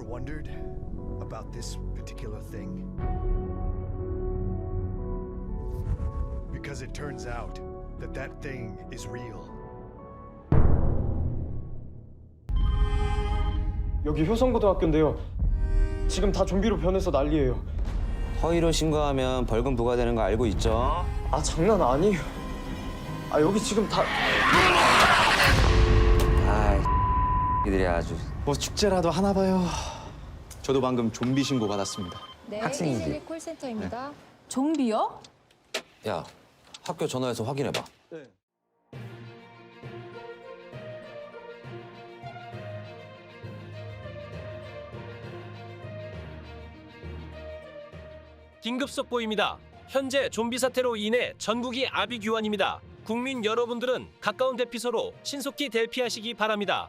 wondered about this particular thing? Because it turns out that that thing is real. 여기 효성고등학교인데요. 지금 다 좀비로 변해서 난리예요. 허위로 신고하면 벌금 부과되는 거 알고 있죠? 아 장난 아니에요. 아 여기 지금 다 아, 이들이 아주 뭐 축제라도 하나 봐요. 저도 방금 좀비 신고 받았습니다. 네, 학생인데. 112 콜센터입니다. 좀비요? 야 학교 전화해서 확인해봐. 긴급 속보입니다. 현재 좀비 사태로 인해 전국이 아비규환입니다. 국민 여러분들은 가까운 대피소로 신속히 대피하시기 바랍니다.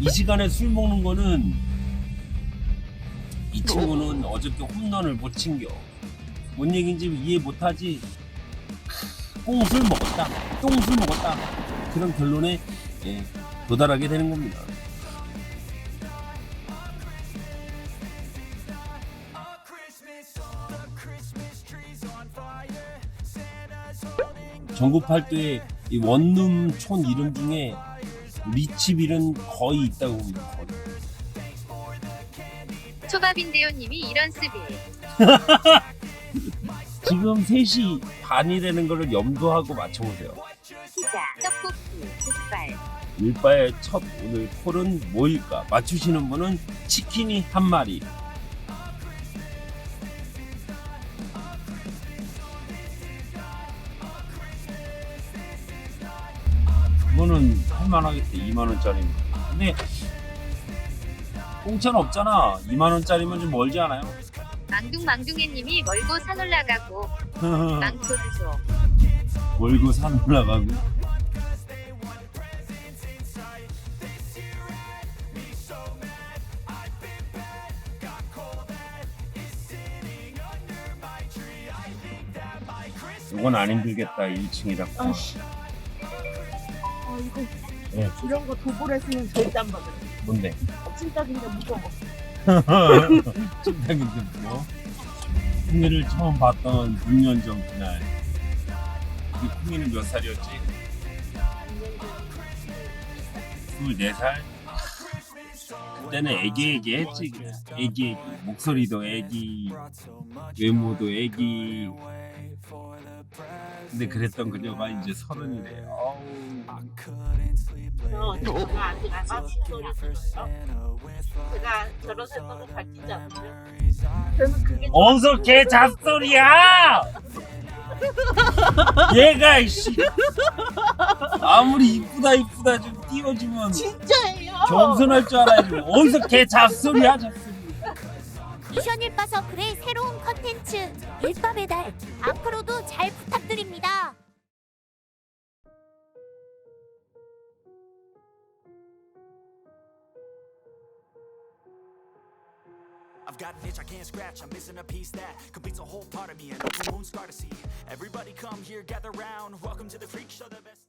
이 시간에 술 먹는 거는 이 친구는 어저께 홈런을 못 챙겨. 뭔 얘기인지 이해 못하지. 꽁술 먹었다. 똥술 먹었다. 그런 결론에 예, 도달하게 되는 겁니다. 전국 팔도에 이 원룸촌 이름 중에 리치빌은 거의 있다고 봅니다. 거의. 초밥인데요님이 이런 스빌. 지금 3시 반이 되는 거를 염두하고 맞춰보세요. 피자, 떡볶이, 족발. 일바의 첫 오늘 콜은 뭐일까? 맞추시는 분은 치킨이 한 마리. 이거는 할만하겠다. 2만 원짜리. 근데 공짜는 없잖아. 2만 원짜리면 좀 멀지 않아요? 망둥망둥이님이 멀고 산 올라가고 망토드 줘. 멀고 산 올라가고. 이건 안 힘들겠다 1층이라 고. 아 이거 예. 이런 거 도보레스는 절대 안 받아요. 뭔데? 찐따인데 무서워. 찐당인데 뭐? 풍미를 처음 봤던 6년 전 그날. 우리 풍미는 몇 살이었지? 24살? 그때는 애기애기 했지 그냥 애기애기 목소리도 애기 외모도 애기 근데 그랬던 그녀가 이제 서른이래 어우 저 제가 아직 안 마친 소리 들어요. 제가 저런 생각을 밝히지 않으면 저는 그게 어서 개 잡소리야! 얘가 씨 아무리 이쁘다 이쁘다 좀 띄워주면 진짜예요. 겸손할 줄 알아야지 어디서 개 잡소리야 잡소리 미션 일바서 그의 새로운 컨텐츠 일바 배달 앞으로도 잘 부탁드립니다. I've got an itch I can't scratch, I'm missing a piece that completes a whole part of me, an open wound scar to see. Everybody come here, gather round, welcome to the freak show, the best